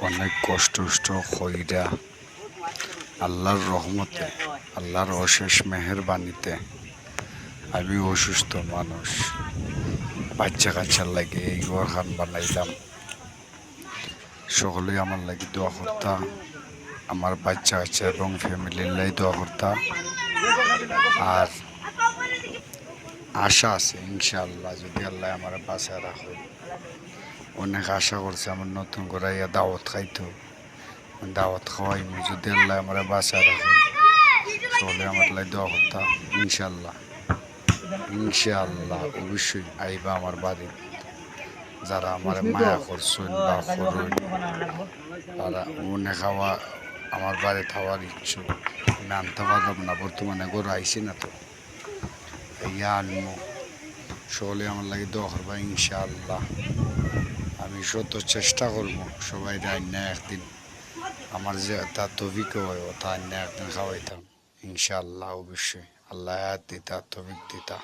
অনেক কষ্ট হইরা আল্লাহর রহমতে, আল্লাহর অশেষ মেহেরবানিতে আমি অসুস্থ মানুষ। বাচ্চা কাচ্চার লাগে এই ঘর খান বানাইলাম। সকলেই আমার লাগে দোয়া করতা, আমার বাচ্চা কাচ্চা এবং ফ্যামিলির লাই দোয়া করতা। আর আশা আছে, ইনশাআল্লাহ, যদি আল্লাহ আমার বাসায় রাখো। অনেক আশা করছে আমার নতুন করে ইয়া দাওয়াত খাইতো দাওয়াত খাওয়াইমু যদি আল্লাহ আমার বাসায় রাখে সকলে আমার লাই দোয়া করতা ইনশাআল্লাহ। ইনশাআল্লাহ, অবশ্যই আইবা আমার বাড়ি যারা আমার মায়া করছেন বা করুন, তারা মনে খাওয়া, আমার বাড়ি খাওয়ার ইচ্ছুক। আনতে পারলাম না, বর্তমানে গরু আইসি না তো। ইয়া আনমু। সকলে আমার লাগে দোয়া করবা ইনশাআল্লাহ। আমি শত চেষ্টা করব, সবাই রান্না একদিন আমার যে তা তবিক হয় তা রান্না একদিন খাওয়াইতাম, ইনশাআল্লাহ, অবশ্যই। আল্লাহ দিতা তবিক দিতা।